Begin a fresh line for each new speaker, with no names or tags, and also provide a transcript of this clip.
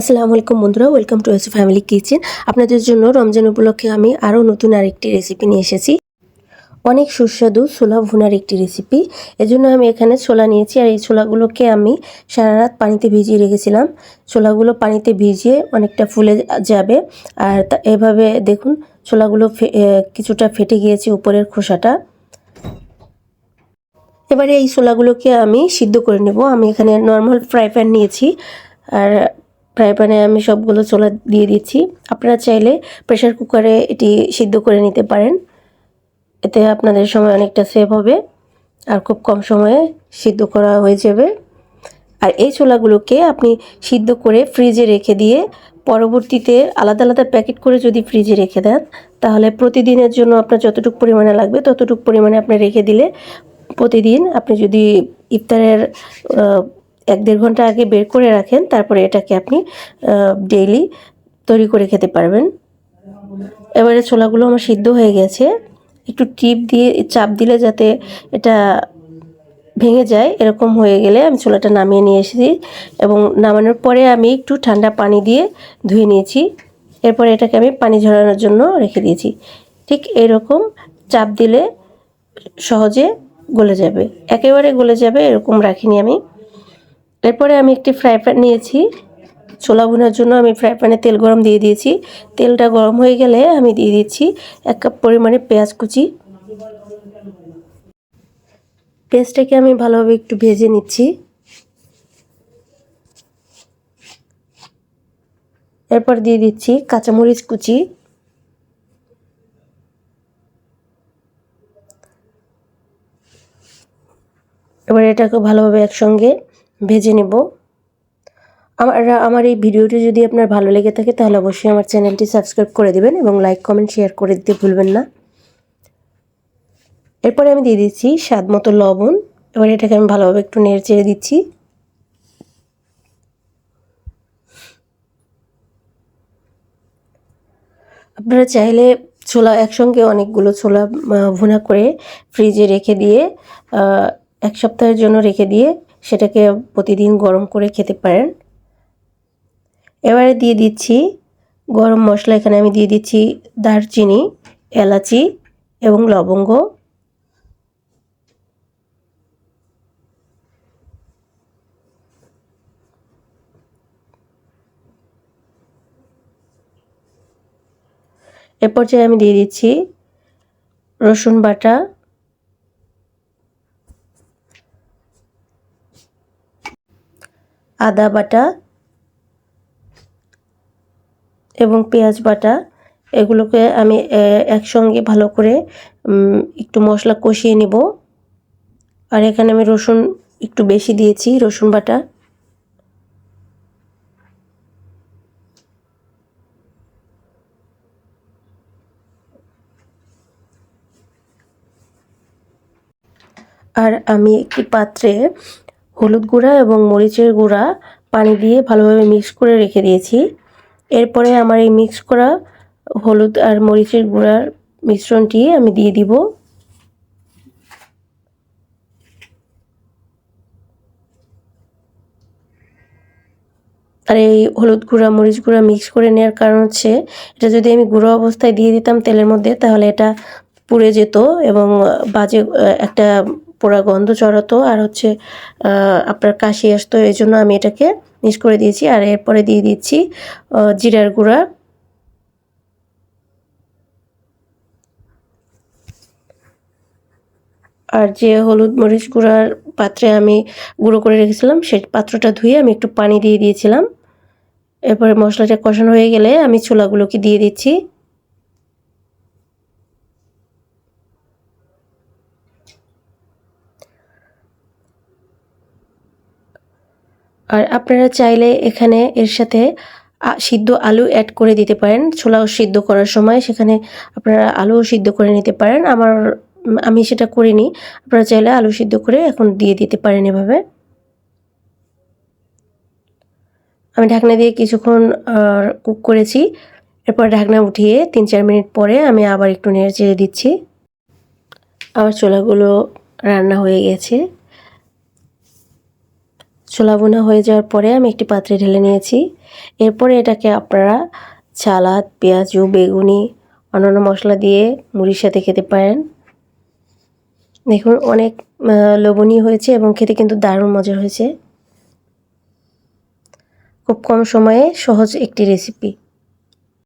আসসালামু আলাইকুম বন্ধুরা welcome to S family kitchen আপনাদের জন্য রমজান উপলক্ষে আমি আরও নতুন আরেকটি রেসিপি নিয়ে এসেছি। অনেক সুস্বাদু ছোলা ভুনার একটি রেসিপি এজন্য আমি এখানে ছোলা নিয়েছি, আর এই ছোলাগুলোকে আমি সারা রাত পানিতে ভিজিয়ে রেখেছিলাম। ছোলাগুলো পানিতে ভিজিয়ে অনেকটা ফুলে যাবে, আর এভাবে দেখুন, ছোলাগুলো কিছুটা ফেটে গিয়েছে উপরের খোসাটা। এবারে এই ছোলাগুলোকে আমি সিদ্ধ করে নেব। আমি এখানে নর্মাল ফ্রাই প্যান নিয়েছি, আর ফ্রাই প্যানে আমি সবগুলো ছোলা দিয়ে দিচ্ছি। আপনারা চাইলে প্রেশার কুকারে এটি সিদ্ধ করে নিতে পারেন। এতে আপনাদের সময় অনেকটা সেভ হবে আর খুব কম সময়ে সিদ্ধ করা হয়ে যাবে। আর এই ছোলাগুলোকে আপনি সিদ্ধ করে ফ্রিজে রেখে দিয়ে পরবর্তীতে আলাদা আলাদা প্যাকেট করে যদি ফ্রিজে রেখে দেন, তাহলে প্রতিদিনের জন্য আপনার যতটুকু পরিমাণে লাগবে ততটুকু পরিমাণে আপনি রেখে দিলে প্রতিদিন আপনি যদি ইফতারের এক দেড় ঘণ্টা আগে বের করে রাখেন, তারপরে এটাকে আপনি ডেইলি তৈরি করে খেতে পারবেন। এবারে ছোলাগুলো আমার সিদ্ধ হয়ে গেছে। একটু টিপ দিয়ে, চাপ দিলে যাতে এটা ভেঙে যায়, এরকম হয়ে গেলে আমি ছোলাটা নামিয়ে নিয়ে এসেছি এবং নামানোর পরে আমি একটু ঠান্ডা পানি দিয়ে ধুয়ে নিয়েছি। এরপরে এটাকে আমি পানি ঝরানোর জন্য রেখে দিয়েছি। ঠিক এরকম চাপ দিলে সহজে গলে যাবে। একেবারে গলে যাবে, এরকম রাখিনি আমি। এরপরে আমি একটি ফ্রাই প্যান নিয়েছি। ছোলা ভুনার জন্য আমি ফ্রাই প্যানে তেল গরম দিয়ে দিয়েছি। তেলটা গরম হয়ে গেলে আমি দিয়ে দিচ্ছি এক কাপ পরিমাণে পেঁয়াজ কুচি। পেঁয়াজটাকে আমি ভালোভাবে একটু ভেজে নিচ্ছি। এরপর দিয়ে দিচ্ছি কাঁচামরিচ কুচি। এবার এটাকে ভালোভাবে একসঙ্গে ভেজে নেব। আমার আমার এই ভিডিওটি যদি আপনার ভালো লেগে থাকে, তাহলে অবশ্যই আমার চ্যানেলটি সাবস্ক্রাইব করে দেবেন এবং লাইক, কমেন্ট, শেয়ার করে দিতে ভুলবেন না। এরপরে আমি দিয়ে দিচ্ছি স্বাদ মতো লবণ। এবার এটাকে আমি ভালোভাবে একটু নেড়ে চেড়ে দিচ্ছি। আপনারা চাইলে ছোলা, একসঙ্গে অনেকগুলো ছোলা ভুনা করে ফ্রিজে রেখে দিয়ে এক সপ্তাহের জন্য রেখে দিয়ে সেটাকে প্রতিদিন গরম করে খেতে পারেন। এবারে দিয়ে দিচ্ছি গরম মশলা। এখানে আমি দিয়ে দিচ্ছি দারচিনি, এলাচি এবং লবঙ্গ। এ পর্যায়ে আমি দিয়ে দিচ্ছি রসুন বাটা আদা বাটা এবং পেঁয়াজ বাটা, এগুলোকে আমি একসঙ্গে ভালো করে একটু মশলা কষিয়ে নেব। আর এখানে আমি রসুন একটু বেশি দিয়েছি, রসুন বাটা। আর আমি একটি পাত্রে হলুদ গুঁড়া এবং মরিচের গুঁড়া পানি দিয়ে ভালোভাবে মিক্স করে রেখে দিয়েছি। এরপরে আমার এই মিক্স করা হলুদ আর মরিচের গুঁড়ার মিশ্রণটি আমি দিয়ে দিব। আর এই হলুদ গুঁড়া, মরিচ গুঁড়া মিক্স করে নেওয়ার কারণ হচ্ছে, এটা যদি আমি গুঁড়ো অবস্থায় দিয়ে দিতাম তেলের মধ্যে, তাহলে এটা পুড়ে যেত এবং বাজে একটা পোড়া গন্ধ চড়াতো, আর হচ্ছে আপনার কাশি আসতো এই জন্য আমি এটাকে মিক্স করে দিয়েছি। আর এরপরে দিয়ে দিচ্ছি জিরার গুঁড়া। আর যে হলুদ মরিচ গুঁড়ার পাত্রে আমি গুঁড়ো করে রেখেছিলাম সেই পাত্রটা ধুয়ে আমি একটু পানি দিয়ে দিয়েছিলাম। এরপরে মশলাটা কষানো হয়ে গেলে আমি ছোলাগুলোকে দিয়ে দিচ্ছি। আর আপনারা চাইলে এখানে এর সাথে সিদ্ধ আলু অ্যাড করে দিতে পারেন। ছোলাও সিদ্ধ করার সময় সেখানে আপনারা আলুও সিদ্ধ করে নিতে পারেন। আমার, আমি সেটা করিনি। আপনারা চাইলে আলু সিদ্ধ করে এখন দিয়ে দিতে পারেন এভাবে। আমি ঢাকনা দিয়ে কিছুক্ষণ কুক করেছি। এরপর ঢাকনা উঠিয়ে তিন চার মিনিট পরে আমি আবার একটু নেড়ে চেড়ে দিচ্ছি। আমার ছোলাগুলো রান্না হয়ে গেছে। ছোলা বোনা হয়ে যাওয়ার পরে আমি একটি পাত্রে ঢেলে নিয়েছি। এরপরে এটাকে আপনারা ছালাদ পেঁয়াজু, বেগুনি, অন্যান্য মশলা দিয়ে মুড়ির সাথে খেতে পারেন। দেখুন, অনেক লবণীয় হয়েছে এবং খেতে কিন্তু দারুণ মজা হয়েছে। খুব কম সময়ে সহজ একটি রেসিপি।